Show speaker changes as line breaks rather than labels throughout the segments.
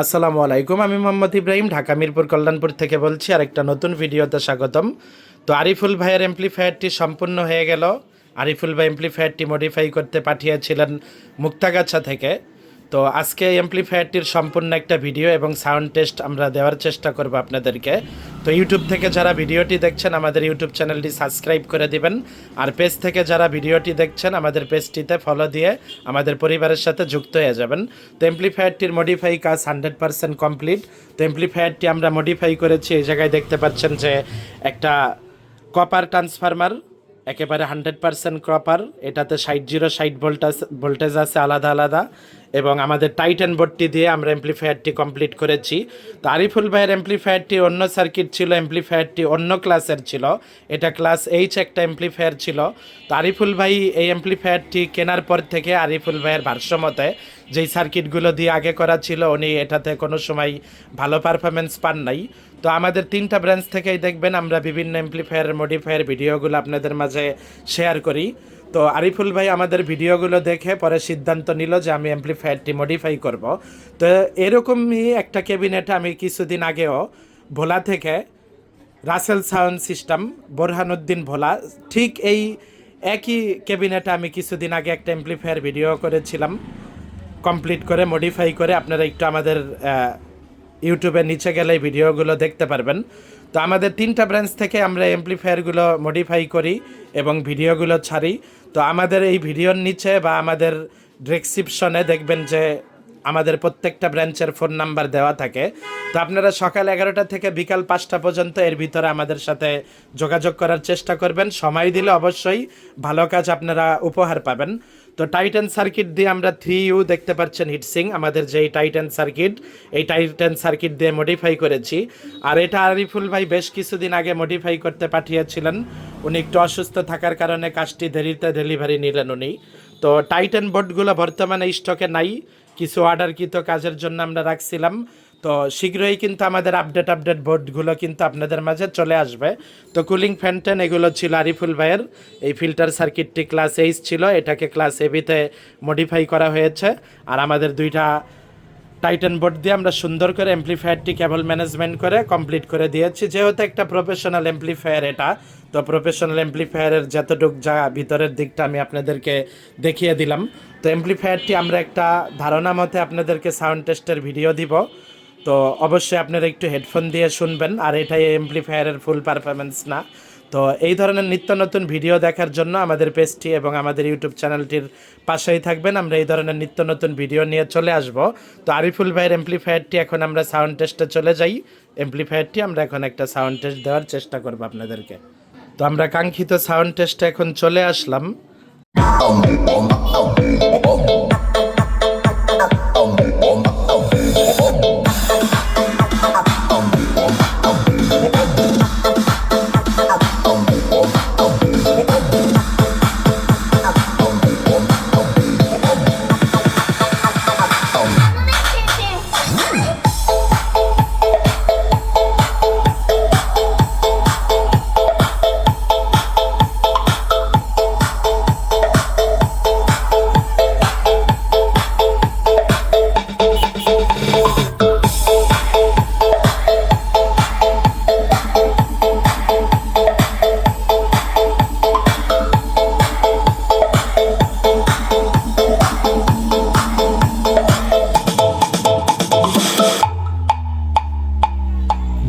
আসসালামু আলাইকুম, আমি মোহাম্মদ ইব্রাহিম, ঢাকা মিরপুর কল্যাণপুর থেকে বলছি আর একটা নতুন ভিডিওতে স্বাগতম। তো আরিফুল ভাইয়ের এমপ্লিফায়ারটি সম্পূর্ণ হয়ে গেল। আরিফুল ভাই এমপ্লিফায়ারটি মডিফাই করতে পাঠিয়েছিলেন মুক্তাগাছা থেকে। তো আজকে এই এমপ্লিফায়ারটির সম্পূর্ণ একটা ভিডিও এবং সাউন্ড টেস্ট আমরা দেওয়ার চেষ্টা করব আপনাদেরকে। তো ইউটিউব থেকে যারা ভিডিওটি দেখছেন, আমাদের ইউটিউব চ্যানেলটি সাবস্ক্রাইব করে দিবেন। আর পেজ থেকে যারা ভিডিওটি দেখছেন, আমাদের পেজটিতে ফলো দিয়ে আমাদের পরিবারের সাথে যুক্ত হয়ে যাবেন। তো এমপ্লিফায়ারটির মডিফাই কাজ হান্ড্রেড পার্সেন্ট কমপ্লিট তো এমপ্লিফায়ারটি আমরা মডিফাই করেছি, এই জায়গায় দেখতে পাচ্ছেন যে একটা কপার ট্রান্সফরমার একেবারে হান্ড্রেড পার্সেন্ট ক্রপার এটাতে ষাট জিরো ষাট ভোল্টাস ভোল্টেজ আছে আলাদা আলাদা। এবং আমাদের টাইটেন বোর্ডটি দিয়ে আমরা এমপ্লিফায়ারটি কমপ্লিট করেছি। তো আরিফুল ভাইয়ের এমপ্লিফায়ারটি অন্য সার্কিট ছিল এমপ্লিফায়ারটি অন্য ক্লাসের ছিল। এটা ক্লাস এইচ একটা এমপ্লিফায়ার ছিল। তো আরিফুল ভাই এই এমপ্লিফায়ারটি কেনার পর থেকে আরিফুল ভাইয়ের ভারসাম্যতে যেই সার্কিটগুলো দিয়ে আগে করা ছিল, উনি এটাতে কোনো সময় ভালো পারফরমেন্স পান নাই। তো আমাদের তিনটা ব্রাঞ্চ থেকেই দেখবেন আমরা বিভিন্ন এমপ্লিফায়ার মডিফায়ার ভিডিওগুলো আপনাদের মাঝে শেয়ার করি। তো আরিফুল ভাই আমাদের ভিডিওগুলো দেখে পরে সিদ্ধান্ত নিল যে আমি এমপ্লিফায়ারটি মডিফাই করব। তো এরকমই একটা ক্যাবিনেট আমি কিছুদিন আগেও ভোলা থেকে রাসেল সাউন্ড সিস্টেম, বোরহানুদ্দিন ভোলা, ঠিক এই একই ক্যাবিনেটে আমি কিছুদিন আগে একটা এমপ্লিফায়ার ভিডিও করেছিলাম কমপ্লিট করে মডিফাই করে আপনারা একটু আমাদের আহ, ইউটিউবের নিচে গেলে ভিডিওগুলো দেখতে পারবেন। তো আমাদের তিনটা ব্রাঞ্চ থেকে আমরা এমপ্লিফায়ারগুলো মডিফাই করি এবং ভিডিওগুলো ছাড়ি। তো আমাদের এই ভিডিওর নিচে বা আমাদের ডেসক্রিপশনে দেখবেন যে আমাদের প্রত্যেকটা ব্রাঞ্চের ফোন নাম্বার দেওয়া থাকে। তো আপনারা সকাল এগারোটা থেকে বিকাল পাঁচটা পর্যন্ত এর ভিতরে আমাদের সাথে যোগাযোগ করার চেষ্টা করবেন। সময় দিলে অবশ্যই ভালো কাজ আপনারা উপহার পাবেন। তো টাইটান সার্কিট দিয়ে আমরা থ্রি ইউ দেখতে পাচ্ছেন হিটসিং আমাদের যেই টাইটান সার্কিট এই টাইটান সার্কিট দিয়ে মডিফাই করেছি। আর এটা আরিফুল ভাই বেশ কিছুদিন আগে মডিফাই করতে পাঠিয়েছিলেন। উনি একটু অসুস্থ থাকার কারণে কাজটি দেরিতে ডেলিভারি নিলেন উনি। তো টাইটান বোর্ডগুলো বর্তমানে স্টকে নাই, কিছু অর্ডারকৃত কাজের জন্য আমরা রাখছিলাম। তো শীঘ্রই কিন্তু আমাদের আপডেট আপডেট বোর্ডগুলো কিন্তু আপনাদের মাঝে চলে আসবে। তো কুলিং ফ্যানটেন এগুলো ছিল আরিফুল ভাইয়ের। এই ফিল্টার সার্কিটটি ক্লাস এইচ ছিল, এটাকে ক্লাস এবিতে মডিফাই করা হয়েছে। আর আমাদের দুইটা টাইটান বোর্ড দিয়ে আমরা সুন্দর করে এমপ্লিফায়ারটি কেবল ম্যানেজমেন্ট করে কমপ্লিট করে দিয়েছি। যেহেতু একটা প্রফেশনাল এমপ্লিফায়ার এটা, তো প্রফেশনাল এমপ্লিফায়ারের যতটুক যা ভিতরের দিকটা আমি আপনাদেরকে দেখিয়ে দিলাম। তো এমপ্লিফায়ারটি আমরা একটা ধারণা মতে আপনাদেরকে সাউন্ড টেস্টের ভিডিও দিব। তো অবশ্যই আপনারা একটু হেডফোন দিয়ে শুনবেন, আর এটাই এমপ্লিফায়ারের ফুল পারফরমেন্স না। তো এই ধরনের নিত্য নতুন ভিডিও দেখার জন্য আমাদের পেজটি এবং আমাদের ইউটিউব চ্যানেলটির পাশেই থাকবেন। আমরা এই ধরনের নিত্য নতুন ভিডিও নিয়ে চলে আসব। তো আরিফুল ভাইয়ের এমপ্লিফায়ারটি এখন আমরা সাউন্ড টেস্টে চলে যাই। এমপ্লিফায়ারটি আমরা এখন একটা সাউন্ড টেস্ট দেওয়ার চেষ্টা করব আপনাদেরকে। তো আমরা কাঙ্ক্ষিত সাউন্ড টেস্টে এখন চলে আসলাম।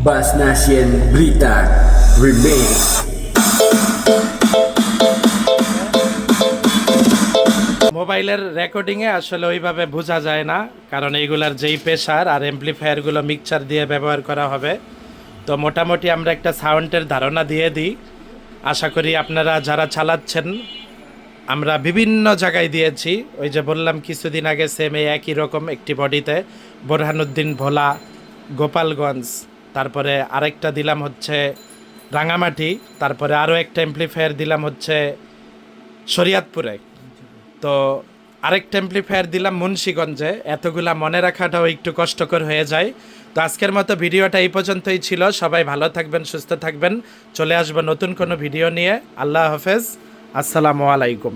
Bas Nation Berita Remix.
মোবাইলের রেকর্ডিংয়ে আসলে ওইভাবে বোঝা যায় না, কারণ এইগুলার যেই প্রেশার আর এমপ্লিফায়ারগুলো মিক্সচার দিয়ে ব্যবহার করা হবে। তো মোটামুটি আমরা একটা সাউন্ডের ধারণা দিয়ে দিই। আশা করি আপনারা যারা চালাচ্ছেন, আমরা বিভিন্ন জায়গায় দিয়েছি। ওই যে বললাম, কিছুদিন আগে সেম একই রকম একটি বডিতে বোরহানুদ্দিন ভোলা, গোপালগঞ্জ। তারপরে আরেকটা দিলাম হচ্ছে রাঙামাটি, তারপরে আরও একটা এমপ্লিফায়ার দিলাম হচ্ছে শরিয়াতপুরে। তো আরেক টেম্পলিফায়ার দিলাম মুন্সীগঞ্জে, এতগুলা মনে রাখাটাও একটু কষ্টকর হয়ে যায়। তো আজকের মতো ভিডিওটা এই পর্যন্তই ছিল। সবাই ভালো থাকবেন, সুস্থ থাকবেন। চলে আসব নতুন কোনো ভিডিও নিয়ে। আল্লাহ হাফেজ। আসসালামু আলাইকুম।